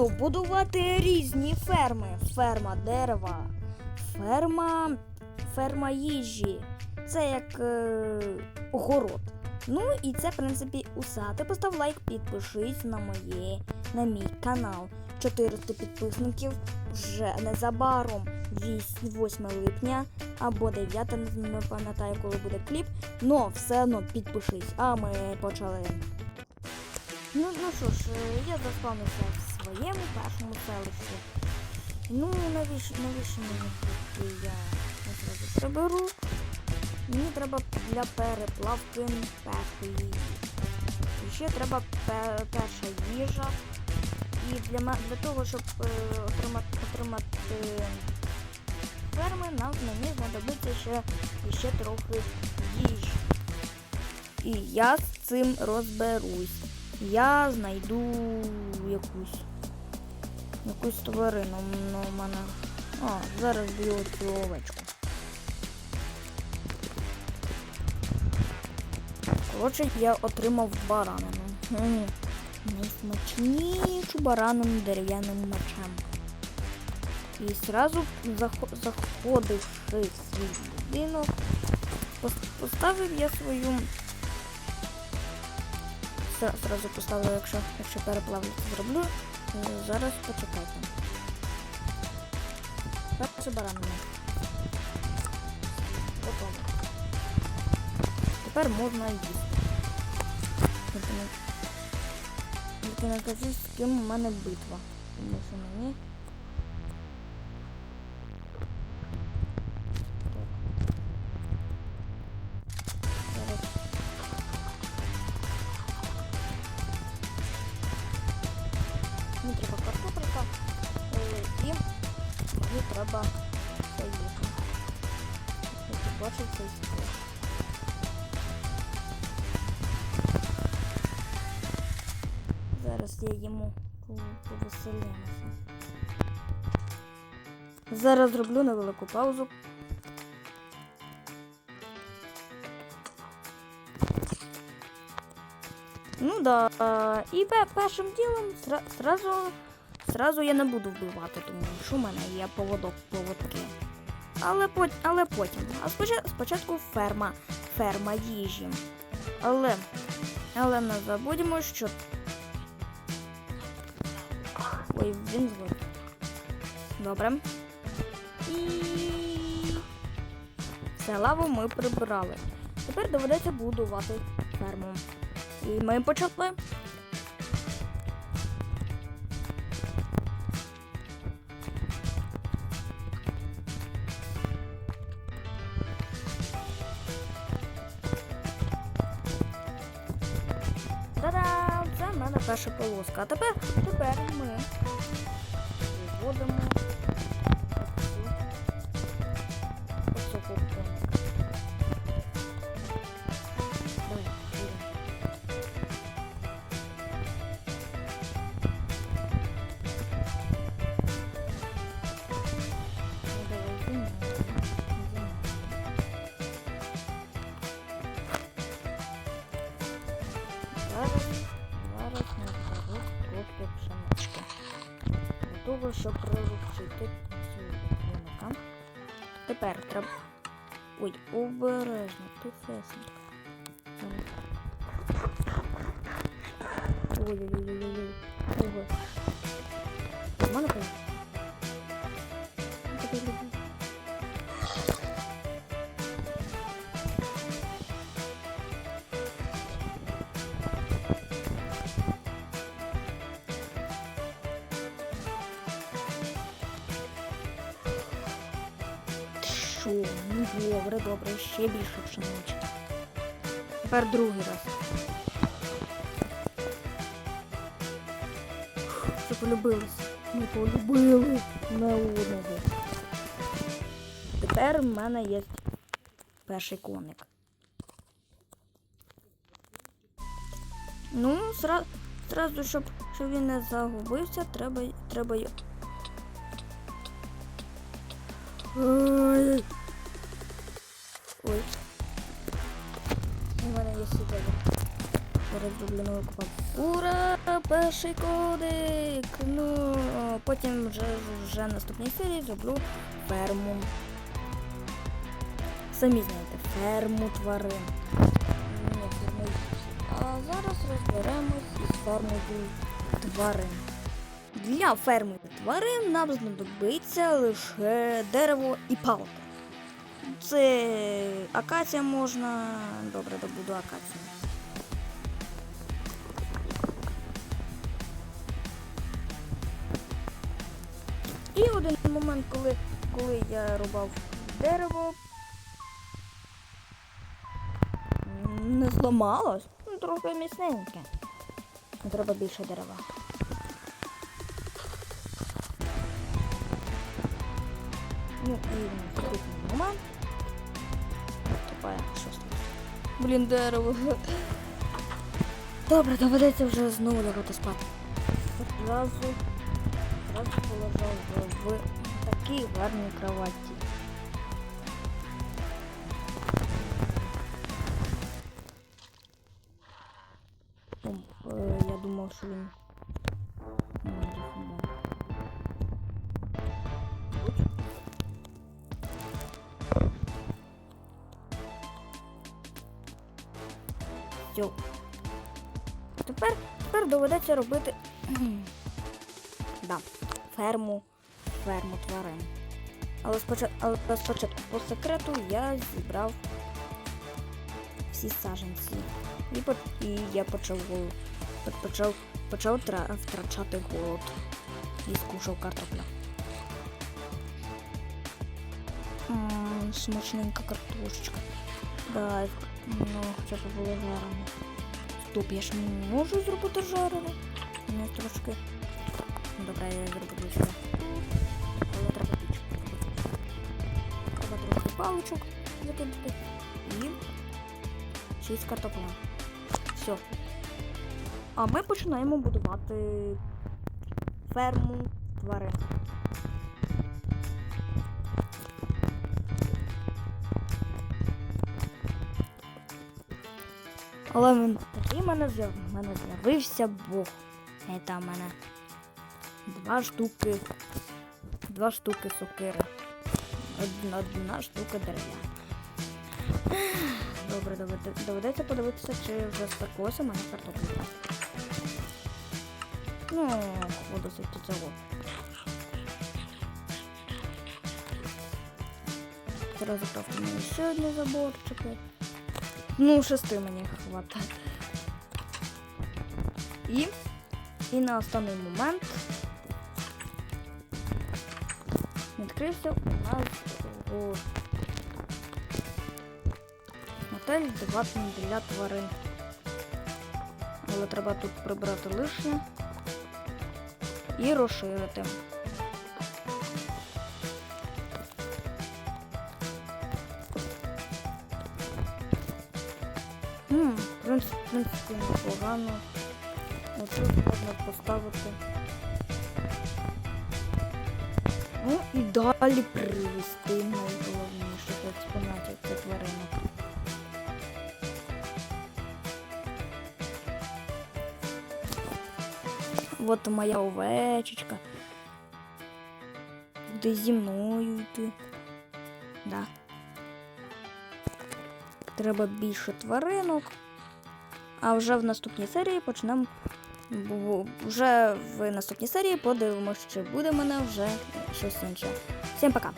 буду будувати різні ферми. Ферма дерева, ферма, ферма їжі. Це як е, огород. Ну і це, в принципі, усе. Ти постав лайк, підпишись на моє, на мій канал. 400 підписників вже незабаром 8 липня або 9, не пам'ятаю, коли буде кліп. Но все одно підпишись. А ми почали. Ну, ну що ж, е, я заспавнився своєму першому селищі. Ну, навіщо, навіщо мені тут я одразу приберу? Мені треба для переплавки першої їжі. І ще треба перша їжа. І для, для того, щоб е, отримати, отримати ферми, нам мені знадобиться ще, ще трохи їжі. І я з цим розберусь. Я знайду якусь якусь тварину. Ну, у мене. А, зараз б'ю цю овечку. Коротше, я отримав баранину. Найсмачнішу баранину дерев'яним мечем. І зразу захо- заходивши в свій будинок, поставив я свою. Зра- Зразу поставлю, якщо, якщо переплавлю, зроблю. Е, Зараз почекайте. Перша баранина. Готово. Тепер можна їсти. Не- Тільки з ким у мене битва. Тому що мені. Зараз я йому повеселимося. Зараз зроблю невелику паузу. Ну да. І першим ділом зразу, зразу я не буду вбивати, тому що в мене є поводок поводки. Але, але потім. А спочатку, ферма. Ферма їжі. Але, але не забудемо, що. Ой, він злий. Добре. І. Все, лаву ми прибрали. Тепер доведеться будувати ферму. І ми почали. Та-дам! Це в мене перша полоска. А тепер, тепер ми виводимо Того, щоб приручити цю віника. Тепер треба. Ой, обережно, тихесенько. Ой-ой-ой-ой-ой. Ого. Нормально Що? Ну добре, добре, ще більше пшенички. Тепер другий раз. Що полюбилися? Ми полюбили на одного. Тепер в мене є перший коник. Ну, зразу, щоб, щоб він не загубився, треба, треба Ой. Ой. У мене є сюди. Зараз зроблю. Ура! перший кодик. Ну, потім вже, вже наступній серії зроблю ферму. Самі знаєте, ферму тварин. Ні, їжі. А зараз розберемось із фермою тварин. Для ферми тварин нам знадобиться лише дерево і палка. Це акація можна. Добре, добуду акацію. І один момент, коли, коли я рубав дерево, не зламалось. Ну, трохи міцненьке. Треба більше дерева. Ну і наступний момент. Тупая, що сталося? Блін, дерево. Добре, доведеться вже знову лягати спати. Одразу, одразу полежав в, в такій гарній кроваті. Е, я думав, що він. Все. Тепер, тепер доведеться робити да, ферму, ферму тварин. Але спочатку, але спочатку по секрету я зібрав всі саженці. І, по- і я почав, почав, почав тра- втрачати голод. І скушав картопля. Смачненька картошечка. Да, ну, хоча б було жарено. Стоп, я ж не можу зробити жарене. Мені трошки. Ну, Добре, я зроблю ще. Але треба пічку. Треба трохи паличок закинути. І шість картопля. Все. А ми починаємо будувати ферму тварин. Але він такий мене з'яв- в мене з'явився Бог. Це в мене два штуки. Два штуки сокири. Одна, одна штука дерев'яна. Добре, доведе- доведеться подивитися, чи вже спеклося мене картопля. Ну, воду до цього. Зараз закрафтимо ще одні заборчики. Ну, шести мені хватає. І, і на останній момент відкрився у нас о, готель приватний для тварин. Але треба тут прибрати лишнє і розширити. Принципі, непогано. Отут можна поставити. Ну і далі привезти найголовніше експонатів це тваринок. От моя овечечка. Буде зі мною йти. Да. Треба більше тваринок. А вже в наступній серії почнемо. Вже в наступній серії подивимося, чи буде в мене вже щось інше. Всім пока!